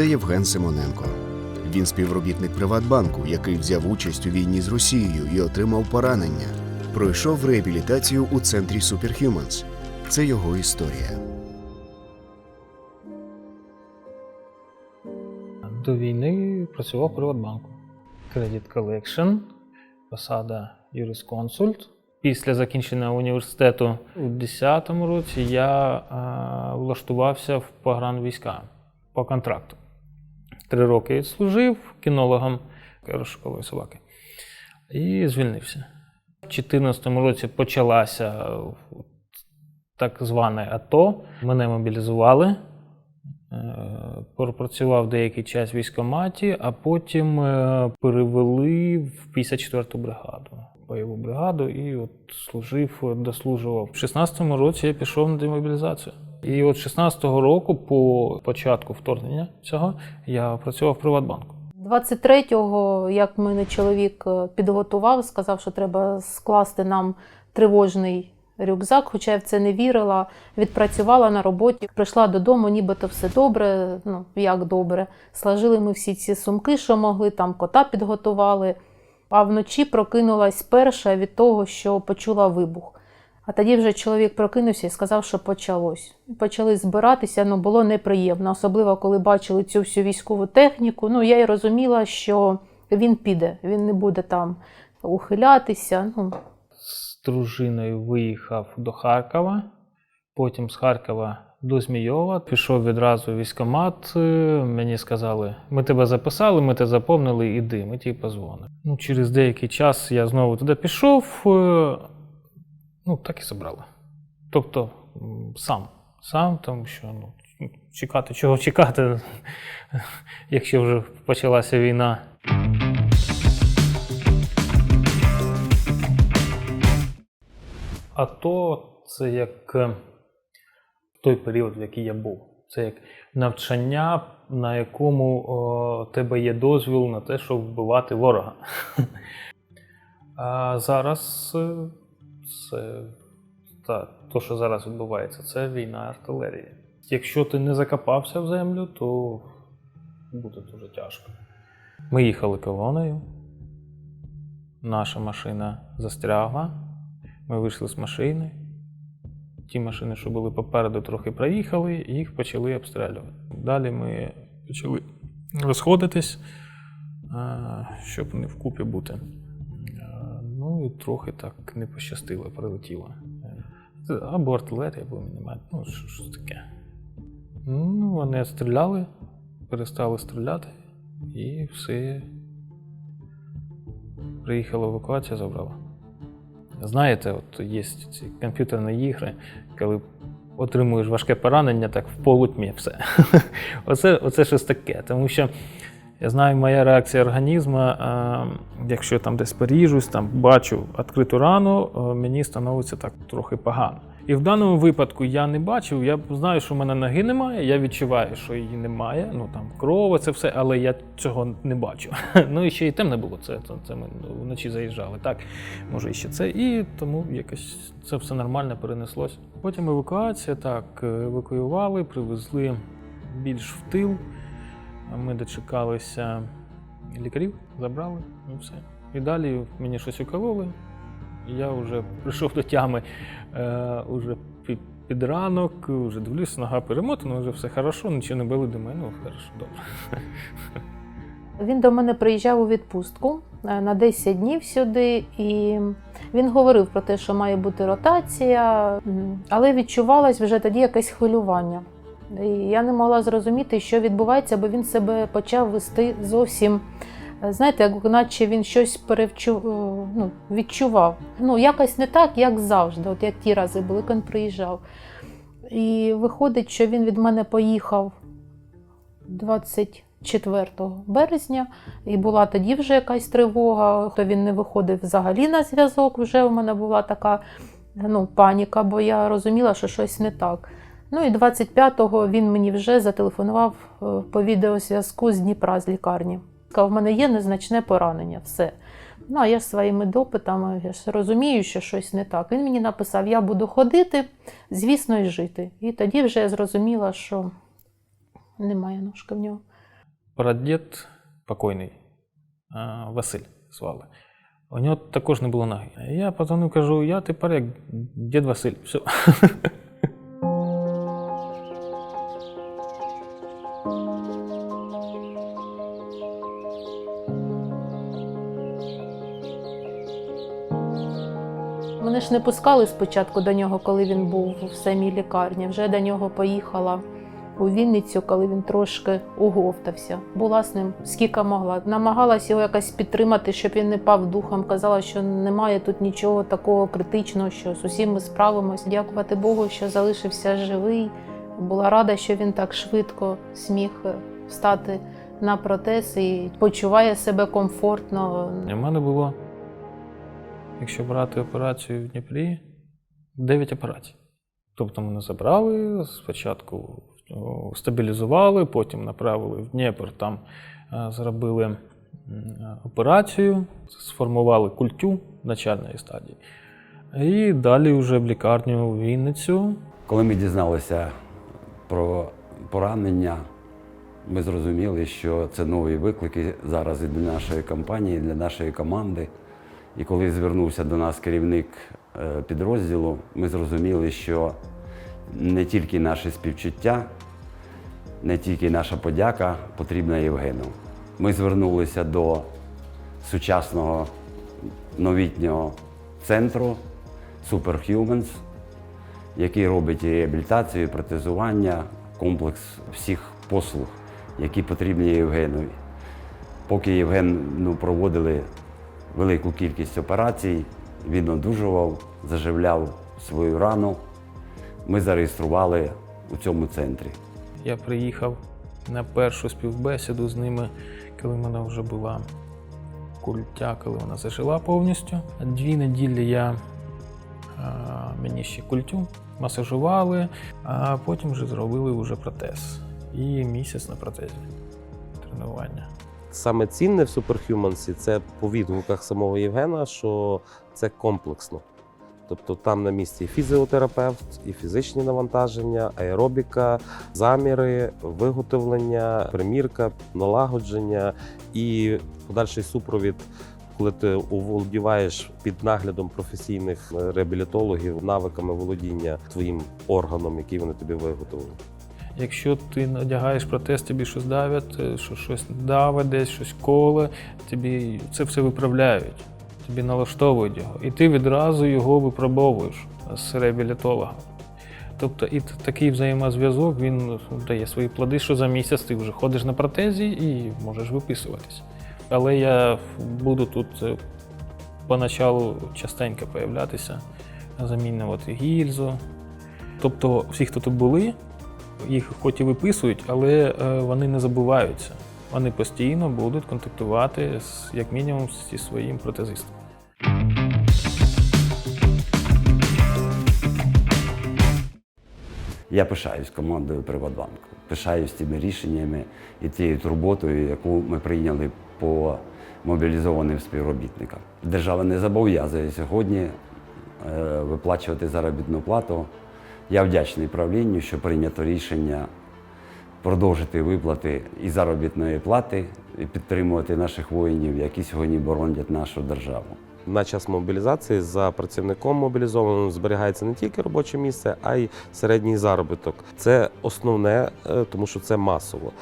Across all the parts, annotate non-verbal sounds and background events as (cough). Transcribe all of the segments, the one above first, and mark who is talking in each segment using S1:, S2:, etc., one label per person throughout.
S1: Це Євген Симоненко. Він співробітник Приватбанку, який взяв участь у війні з Росією і отримав поранення. Пройшов реабілітацію у центрі Superhumans. Це його історія.
S2: До війни працював Приватбанку. Credit Collection, посада юрисконсульт. Після закінчення університету у 2010 році я е, влаштувався в погранвійська по контракту. Три роки служив кінологом розшукової собаки і звільнився. У 2014 році почалася так зване АТО. Мене мобілізували. Е, Пропрацював деякий час в військкоматі, а потім е, перевели в 54-ту бригаду, бойову бригаду, і от служив, дослужував. В 16-му році я пішов на демобілізацію. І от з 16-го року, по початку вторгнення цього, я працював в Приватбанку.
S3: 23-го, як мене чоловік е, підготував, сказав, що треба скласти нам тривожний рюкзак, хоча я в це не вірила. Відпрацювала на роботі, прийшла додому, нібито все добре. Ну як добре. Сложили ми всі ці сумки, що могли, там кота підготували. А вночі прокинулась перша від того, що почула вибух. А тоді вже чоловік прокинувся і сказав, що почалось. Почали збиратися, ну було неприємно, особливо коли бачили цю всю військову техніку. Ну я й розуміла, що він піде, він не буде там ухилятися. Ну,
S2: З дружиною виїхав до Харкова, потім з Харкова до Змійова. Пішов відразу в військкомат. е, Мені сказали, ми тебе записали, ми тебе заповнили, іди, ми тобі позвонимо. Ну, через деякий час я знову туди пішов. Ну, так і забрали. Тобто сам, сам, тому що ну, чекати, чого чекати, (laughs) якщо вже почалася війна. А то це як е, той період, в який я був. Це як навчання, на якому о, тебе є дозвіл на те, щоб вбивати ворога. (laughs) А зараз е, це та, то, що зараз відбувається, це війна артилерії. Якщо ти не закопався в землю, то буде дуже тяжко. Ми їхали колоною. Наша машина застрягла. Ми вийшли з машини. Ті машини, що були попереду, трохи проїхали, їх почали обстрілювати. Далі ми почали розходитись, щоб не вкупі бути. Ну і трохи так не пощастило, прилетіло. Або артилерія, або міномет. Ну, що, що таке. Ну, вони стріляли, перестали стріляти, і все. Приїхала евакуація, забрала. Знаєте, от є ці комп'ютерні ігри, коли отримуєш важке поранення, так в полутьмі все. (laughs) оце, оце щось таке. Тому що я знаю, моя реакція організму, е, якщо там десь поріжусь, там бачу відкриту рану, е, мені становиться так трохи погано. І в даному випадку я не бачив, я знаю, що в мене ноги немає, я відчуваю, що її немає. Ну там кров, це все, але я цього не бачу. (laughs) Ну і ще й темне було. Це, це, це ми вночі заїжджали. Так, може, і ще це. І тому якось це все нормально перенеслось. Потім евакуація, так, евакуювали, привезли більш в тил. Ми дочекалися лікарів, забрали і все. І далі мені щось укололи. Я вже прийшов до тями е, уже під, під ранок, вже дивлюся, нога перемотана, вже все хорошо, нічого не били, думаю, ну хорошо, добре.
S3: Він до мене приїжджав у відпустку е, на 10 днів сюди, і він говорив про те, що має бути ротація, але відчувалось вже тоді якесь хвилювання. І я не могла зрозуміти, що відбувається, бо він себе почав вести зовсім. е, Знаєте, як наче він щось перевчу, е, ну, відчував. Ну, якось не так, як завжди, от як ті рази були, коли він приїжджав. І виходить, що він від мене поїхав 24 березня, і була тоді вже якась тривога, то він не виходив взагалі на зв'язок. Вже у мене була така ну, паніка, бо я розуміла, що щось не так. Ну і 25-го він мені вже зателефонував е, по відеозв'язку з Дніпра з лікарні. Сказав, в мене є незначне поранення, все. Ну, а я своїми допитами я ж розумію, що щось не так. Він мені написав: я буду ходити, звісно, і жити. І тоді вже я зрозуміла, що немає ножки в нього.
S2: прадід покойний Василь звали. У нього також не було ноги. Я позвонив, кажу, я тепер як дід Василь. Все. (laughs)
S3: Мене ж не пускали спочатку до нього, коли він був в самій лікарні. Вже до нього поїхала у Вінницю, коли він трошки оговтався. Була з ним скільки могла. Намагалась його якось підтримати, щоб він не пав духом. Казала, що немає тут нічого такого критичного, що з усім ми справимось. Дякувати Богу, що залишився живий. Була рада, що він так швидко зміг встати на протез і почуває себе комфортно.
S2: У мене було, якщо брати операцію в Дніпрі, 9 операцій. Тобто мене забрали, спочатку стабілізували, потім направили в Дніпр, там е, зробили е, операцію, сформували культю в начальній стадії. І далі вже в лікарню в Вінницю.
S4: Коли ми дізналися про поранення, ми зрозуміли, що це нові виклики зараз і для нашої компанії, і для нашої команди. І коли звернувся до нас керівник е, підрозділу, ми зрозуміли, що не тільки наше співчуття, не тільки наша подяка потрібна Євгену. Ми звернулися до сучасного новітнього центру Superhumans, який робить реабілітацію, протезування, комплекс всіх послуг, які потрібні Євгенові. Поки Євген ну, проводили велику кількість операцій, він одужував, заживляв свою рану. Ми зареєстрували у цьому центрі.
S2: Я приїхав на першу співбесіду з ними, коли в мене вже була культя, коли вона зажила повністю. Дві неділі я а, мені ще культю масажували, а потім вже зробили вже протез. І місяць на протезі тренування.
S5: Саме цінне в Superhumans це по відгуках самого Євгена, що це комплексно. Тобто там на місці і фізіотерапевт, і фізичні навантаження, аеробіка, заміри, виготовлення, примірка, налагодження і подальший супровід, коли ти оволодіваєш під наглядом професійних е, реабілітологів навиками володіння твоїм органом, який вони тобі виготовили.
S2: Якщо ти надягаєш протез, тобі щось давять, е, що щось давить, десь щось коле, тобі це все виправляють, тобі налаштовують його. І ти відразу його випробовуєш з реабілітологом. Тобто і такий взаємозв'язок він дає свої плоди, що за місяць ти вже ходиш на протезі і можеш виписуватись. Але я буду тут е, поначалу частенько появлятися, замінювати гільзу. Тобто всі, хто тут були, їх хоч і виписують, але е, вони не забуваються. Вони постійно будуть контактувати з, як мінімум зі своїм протезистом.
S4: Я пишаюсь командою Приватбанку, пишаюсь тими рішеннями і тією турботою, яку ми прийняли по мобілізованим співробітникам. Держава не зобов'язує сьогодні е, виплачувати заробітну плату. Я вдячний правлінню, що прийнято рішення продовжити виплати і заробітної плати, і підтримувати наших воїнів, які сьогодні боронять нашу державу.
S5: На час мобілізації за працівником мобілізованим зберігається не тільки робоче місце, а й середній заробіток. Це основне, е, тому що це масово.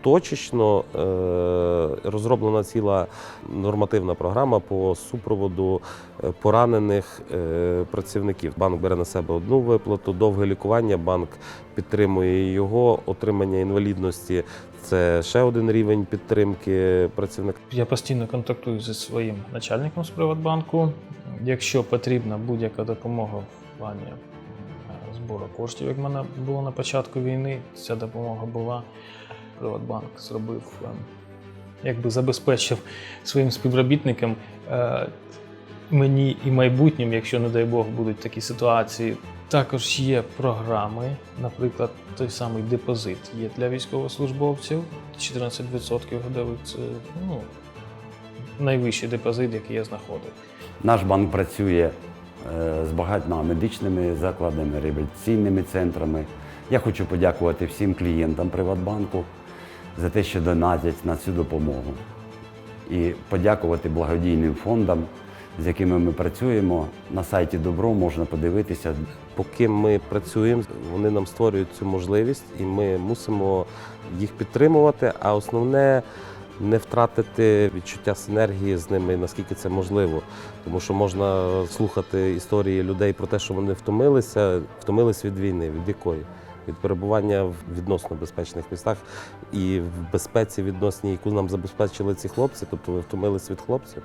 S5: Точечно е, розроблена ціла нормативна програма по супроводу е, поранених е, працівників. Банк бере на себе одну виплату, довге лікування. Банк підтримує його, отримання інвалідності. Це ще один рівень підтримки працівника.
S2: Я постійно контактую зі своїм начальником з Приватбанку. Якщо потрібна будь-яка допомога в плані збору коштів, як в мене було на початку війни, ця допомога була. Приватбанк зробив, е, якби забезпечив своїм співробітникам е, мені і майбутнім, якщо, не дай Бог, будуть такі ситуації. Також є програми, наприклад, той самий депозит є для військовослужбовців 14% годових. Це ну, найвищий депозит, який я знаходив.
S4: Наш банк працює е, з багатьма медичними закладами, реабілітаційними центрами. Я хочу подякувати всім клієнтам Приватбанку за те, що донатять на цю допомогу. І подякувати благодійним фондам, з якими ми працюємо. На сайті Добро можна подивитися,
S5: Поки ми працюємо, вони нам створюють цю можливість, і ми мусимо їх підтримувати. А основне не втратити відчуття синергії з ними, наскільки це можливо. Тому що можна слухати історії людей про те, що вони втомилися, втомились від війни, від якої? Від перебування в відносно безпечних містах і в безпеці відносній, яку нам забезпечили ці хлопці, тобто ви втомились від хлопців.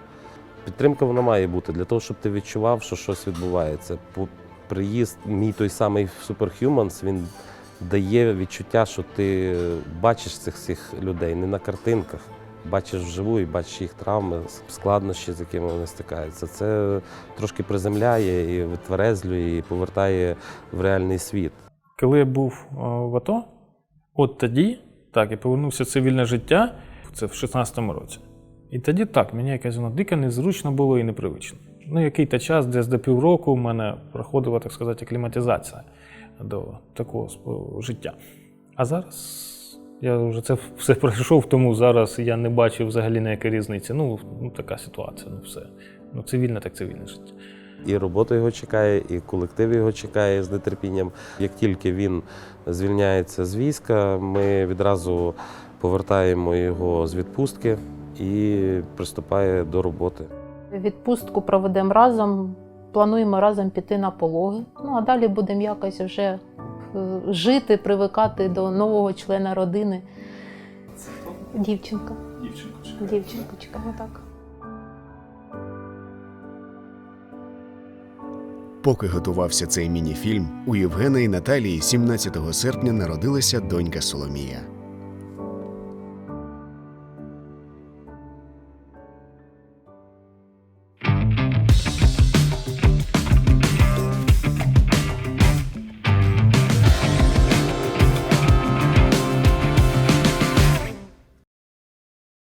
S5: Підтримка вона має бути для того, щоб ти відчував, що щось відбувається. Приїзд, мій той самий Superhumans, він дає відчуття, що ти бачиш цих всіх людей не на картинках, бачиш вживу і бачиш їх травми, складнощі, з якими вони стикаються. Це трошки приземляє і витверезлює, і повертає в реальний світ.
S2: Коли я був е, в АТО, от тоді, так, я повернувся в цивільне життя, це в 16-му році. І тоді так, мені якось воно дико незручно було і непривично. Ну, який-то час, десь до півроку, в мене проходила, так сказати, акліматизація до такого життя. А зараз я вже це (laughs) все пройшов, тому зараз я не бачу взагалі ніякої різниці. Ну, ну така ситуація, ну все. Ну, цивільне так цивільне життя.
S5: І робота його чекає, і колектив його чекає з нетерпінням. Як тільки він звільняється з війська, ми відразу повертаємо його з відпустки і приступає до роботи.
S3: Відпустку проведемо разом, плануємо разом піти на пологи. Ну а далі будемо якось вже е, жити, привикати до нового члена родини. Дівчинка.
S2: Дівчинку.
S3: Дівчинку чекаємо так.
S1: Поки готувався цей міні-фільм, у Євгена і Наталії 17 серпня народилася донька Соломія.